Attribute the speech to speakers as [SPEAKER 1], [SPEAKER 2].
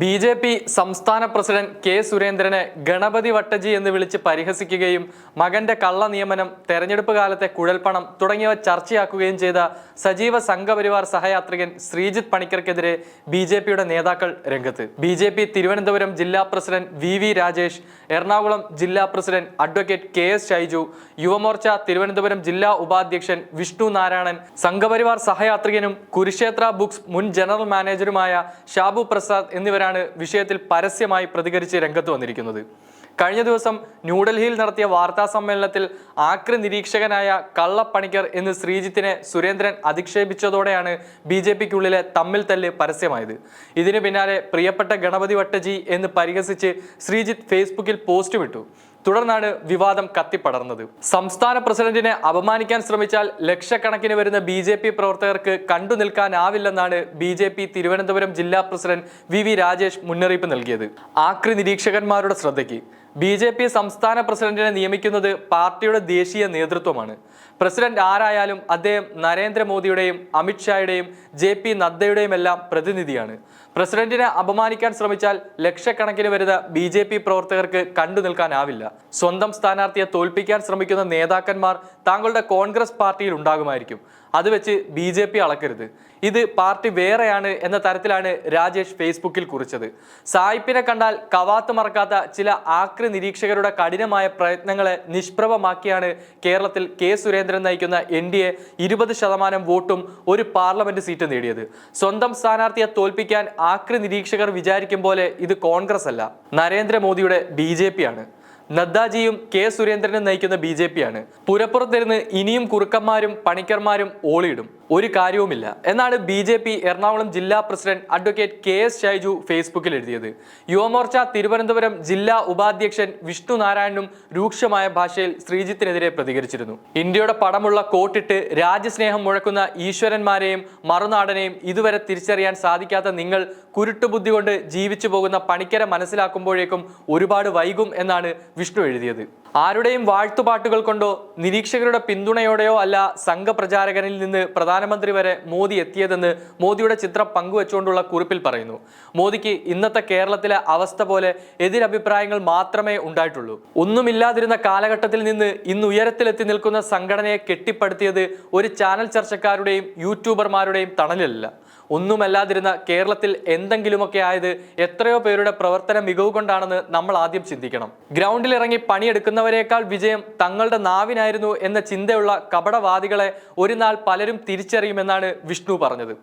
[SPEAKER 1] B J P സംസ്ഥാന president K സുരേന്ദ്രനെ ഗണപതി വട്ടജി എന്ന് വിളിച്ച് പരിഹസിക്കുകയും മകന്റെ കള്ള നിയമനം തെരഞ്ഞെടുപ്പ് കാലത്തെ കുഴൽപ്പണം തുടങ്ങിയവ ചർച്ചയാക്കുകയും ചെയ്ത സജീവ സംഘപരിവാർ സഹയാത്രികൻ ശ്രീജിത്ത് പണിക്കർക്കെതിരെ ബി ജെ പിയുടെ നേതാക്കൾ രംഗത്ത്. ബി ജെ പി തിരുവനന്തപുരം ജില്ലാ president V V Rajesh Ernakulam ജില്ലാ president advocate K S Shaiju Yuvamorcha Thiruvananthapuram ജില്ലാ ഉപാധ്യക്ഷൻ വിഷ്ണു നാരായണൻ സംഘപരിവാർ സഹയാത്രികനും കുരുക്ഷേത്ര ബുക്സ് മുൻ ജനറൽ മാനേജറുമായ ഷാബു പ്രസാദ് എന്നിവരാണ് വിഷയത്തിൽ പരസ്യമായി പ്രതികരിച്ച് രംഗത്ത് വന്നിരിക്കുന്നത്. കഴിഞ്ഞ ദിവസം ന്യൂഡൽഹിയിൽ നടത്തിയ വാർത്താ സമ്മേളനത്തിൽ ആക്രി നിരീക്ഷകനായ കള്ളപ്പണിക്കർ എന്ന് ശ്രീജിത്തിനെ സുരേന്ദ്രൻ അധിക്ഷേപിച്ചതോടെയാണ് ബി ജെ പിക്കുള്ളിലെ തമ്മിൽ തല്ല് പരസ്യമായത്. ഇതിനു പിന്നാലെ പ്രിയപ്പെട്ട ഗണപതി വട്ടജി എന്ന് പരിഹസിച്ച് ശ്രീജിത്ത് ഫേസ്ബുക്കിൽ പോസ്റ്റ് വിട്ടു തുടർന്നാണ് വിവാദം കത്തിപ്പടർന്നത്. സംസ്ഥാന പ്രസിഡന്റിനെ അപമാനിക്കാൻ ശ്രമിച്ചാൽ ലക്ഷക്കണക്കിന് വരുന്ന ബി ജെ പി പ്രവർത്തകർക്ക് കണ്ടു നിൽക്കാനാവില്ലെന്നാണ് ബി ജെ പി തിരുവനന്തപുരം ജില്ലാ പ്രസിഡന്റ് വി വി രാജേഷ് മുന്നറിയിപ്പ് നൽകിയത്. ആക്രി നിരീക്ഷകന്മാരുടെ ശ്രദ്ധയ്ക്ക്. ബി ജെ പി സംസ്ഥാന പ്രസിഡന്റിനെ നിയമിക്കുന്നത് പാർട്ടിയുടെ ദേശീയ നേതൃത്വമാണ്. പ്രസിഡന്റ് ആരായാലും അദ്ദേഹം നരേന്ദ്രമോദിയുടെയും അമിത്ഷായുടെയും ജെ പി നദ്ദയുടെയും എല്ലാം പ്രതിനിധിയാണ്. പ്രസിഡന്റിനെ അപമാനിക്കാൻ ശ്രമിച്ചാൽ ലക്ഷക്കണക്കിന് വരുന്ന ബി ജെ പി പ്രവർത്തകർക്ക് കണ്ടു നിൽക്കാനാവില്ല. സ്വന്തം സ്ഥാനാർത്ഥിയെ തോൽപ്പിക്കാൻ ശ്രമിക്കുന്ന നേതാക്കന്മാർ താങ്കളുടെ കോൺഗ്രസ് പാർട്ടിയിൽ ഉണ്ടാകുമായിരിക്കും. അത് വെച്ച് ബി ജെ പി അളക്കരുത്. ഇത് പാർട്ടി വേറെയാണ് എന്ന തരത്തിലാണ് രാജേഷ് ഫേസ്ബുക്കിൽ കുറിച്ചത്. സായിപ്പിനെ കണ്ടാൽ കവാത്ത് മറക്കാത്ത ചില ആക്രി നിരീക്ഷകരുടെ കഠിനമായ പ്രയത്നങ്ങളെ നിഷ്പ്രഭമാക്കിയാണ് കേരളത്തിൽ കെ സുരേന്ദ്രൻ നയിക്കുന്ന എൻ ഡി എ ഇരുപത് ശതമാനം വോട്ടും ഒരു പാർലമെന്റ് സീറ്റ് നേടിയത്. സ്വന്തം സ്ഥാനാർത്ഥിയെ തോൽപ്പിക്കാൻ ആക്രി നിരീക്ഷകർ വിചാരിക്കും പോലെ ഇത് കോൺഗ്രസ് അല്ല. നരേന്ദ്രമോദിയുടെ ബി ജെ പി ആണ്. നദ്ദാജിയും കെ സുരേന്ദ്രനും നയിക്കുന്ന ബി ജെ പി ആണ് പുരപ്പുറത്തിരുന്ന് ഇനിയും കുറുക്കന്മാരും പണിക്കർമാരും ഓളിയിടും. ഒരു കാര്യവുമില്ല. എന്നാണ് ബി ജെ പി എറണാകുളം ജില്ലാ president advocate K S Shaiju ഫേസ്ബുക്കിൽ എഴുതിയത്. യുവമോർച്ച തിരുവനന്തപുരം ജില്ലാ ഉപാധ്യക്ഷൻ വിഷ്ണു നാരായണനും രൂക്ഷമായ ഭാഷയിൽ ശ്രീജിത്തിനെതിരെ പ്രതികരിച്ചിരുന്നു. ഇന്ത്യയുടെ പടമുള്ള കോട്ടിട്ട് രാജ്യസ്നേഹം മുഴക്കുന്ന ഈശ്വരന്മാരെയും മറുനാടനെയും ഇതുവരെ തിരിച്ചറിയാൻ സാധിക്കാത്ത നിങ്ങൾ കുരുട്ടുബുദ്ധി കൊണ്ട് ജീവിച്ചു പോകുന്ന പണിക്കരെ മനസ്സിലാക്കുമ്പോഴേക്കും ഒരുപാട് വൈകും എന്നാണ് വിഷ്ണു എഴുതിയത്. ആരുടെയും വാഴ്ത്തുപാട്ടുകൾ കൊണ്ടോ നിരീക്ഷകരുടെ പിന്തുണയോടെയോ അല്ല സംഘപ്രചാരകനിൽ നിന്ന് പ്രധാനമന്ത്രി വരെ മോദി എത്തിയതെന്ന് മോദിയുടെ ചിത്രം പങ്കുവച്ചുകൊണ്ടുള്ള കുറിപ്പിൽ പറയുന്നു. മോദിക്ക് ഇന്നത്തെ കേരളത്തിലെ അവസ്ഥ പോലെ എതിരഭിപ്രായങ്ങൾ മാത്രമേ ഉണ്ടായിട്ടുള്ളൂ. ഒന്നുമില്ലാതിരുന്ന കാലഘട്ടത്തിൽ നിന്ന് ഇന്ന് ഉയരത്തിലെത്തി നിൽക്കുന്ന സംഘടനയെ കെട്ടിപ്പടുത്തിയത് ഒരു ചാനൽ ചർച്ചക്കാരുടെയും യൂട്യൂബർമാരുടെയും തണലിലല്ല. ഒന്നുമല്ലാതിരുന്ന കേരളത്തിൽ എന്തെങ്കിലുമൊക്കെ ആയത് എത്രയോ പേരുടെ പ്രവർത്തന മികവ് കൊണ്ടാണെന്ന് നമ്മൾ ആദ്യം ചിന്തിക്കണം. ഗ്രൗണ്ടിൽ ഇറങ്ങി പണിയെടുക്കുന്നവരെക്കാൾ വിജയം തങ്ങളുടെ നാവിനായിരുന്നു എന്ന ചിന്തയുള്ള കപടവാദികളെ ഒരു നാൾ പലരും തിരിച്ചറിയുമെന്നാണ് വിഷ്ണു പറഞ്ഞത്.